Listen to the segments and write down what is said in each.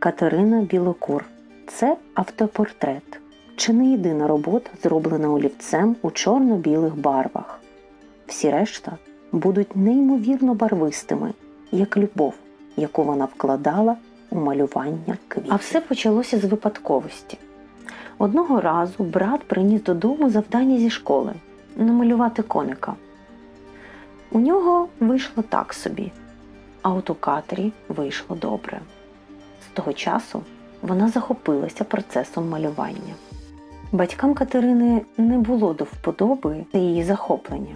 Катерина Білокур. Це автопортрет. Чи не єдина робота, зроблена олівцем у чорно-білих барвах. Всі решта будуть неймовірно барвистими, як любов, яку вона вкладала у малювання квітів. А все почалося з випадковості. Одного разу брат приніс додому завдання зі школи намалювати коника. У нього вийшло так собі, а от у Катрі вийшло добре. Того часу вона захопилася процесом малювання. Батькам Катерини не було до вподоби її захоплення.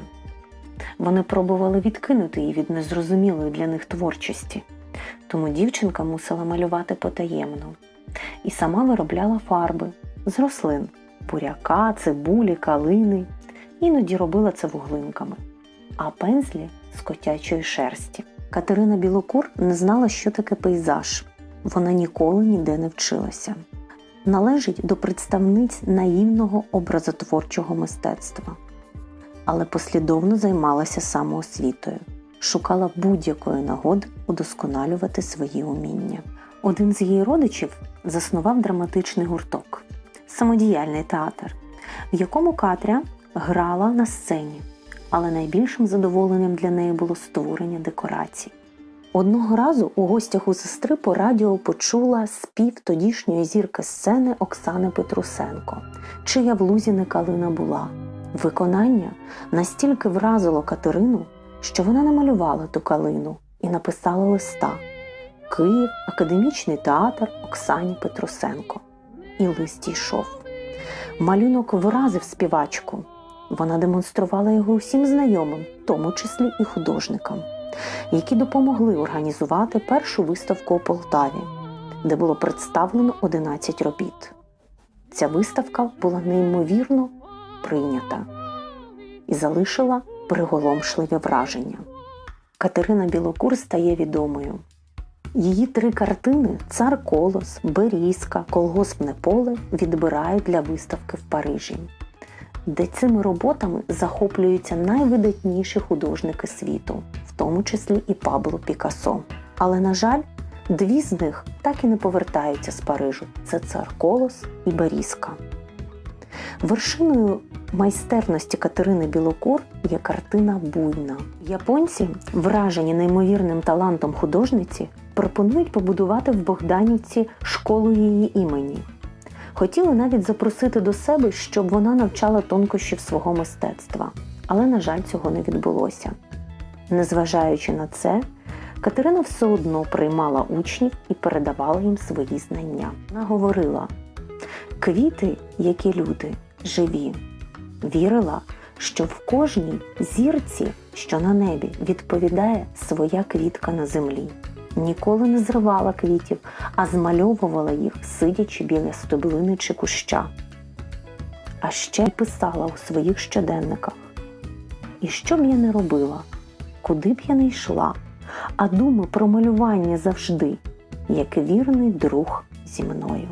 Вони пробували відкинути її від незрозумілої для них творчості, тому дівчинка мусила малювати потаємно і сама виробляла фарби з рослин буряка, цибулі, калини, іноді робила це вуглинками, а пензлі з котячої шерсті. Катерина Білокур не знала, що таке пейзаж. Вона ніколи ніде не вчилася. Належить до представниць наївного образотворчого мистецтва, але послідовно займалася самоосвітою, шукала будь-якої нагоди удосконалювати свої уміння. Один з її родичів заснував драматичний гурток, самодіяльний театр, в якому Катря грала на сцені, але найбільшим задоволенням для неї було створення декорацій. Одного разу у гостях у сестри по радіо почула спів тодішньої зірки сцени Оксани Петрусенко, чия в лузі не калина була. Виконання настільки вразило Катерину, що вона намалювала ту калину і написала листа Київ, академічний театр Оксані Петрусенко. І лист йшов. Малюнок вразив співачку. Вона демонструвала його усім знайомим, в тому числі і художникам, які допомогли організувати першу виставку у Полтаві, де було представлено 11 робіт. Ця виставка була неймовірно прийнята і залишила приголомшливе враження. Катерина Білокур стає відомою. Її три картини Цар Колос, Берізка, Колгоспне поле відбирають для виставки в Парижі, де цими роботами захоплюються найвидатніші художники світу, тому числі і Пабло Пікассо. Але, на жаль, дві з них так і не повертаються з Парижу: це Цар Колос і Берізка. Вершиною майстерності Катерини Білокур є картина Буйна. Японці, вражені неймовірним талантом художниці, пропонують побудувати в Богданівці школу її імені. Хотіли навіть запросити до себе, щоб вона навчала тонкощів свого мистецтва, але, на жаль, цього не відбулося. Незважаючи на це, Катерина все одно приймала учнів і передавала їм свої знання. Вона говорила: квіти, які люди, живі. Вірила, що в кожній зірці, що на небі, відповідає своя квітка на землі. Ніколи не зривала квітів, а змальовувала їх, сидячи біля стеблини чи куща. А ще писала у своїх щоденниках. І що б я не робила, куди б я не йшла, а думи про малювання завжди, як вірний друг зі мною.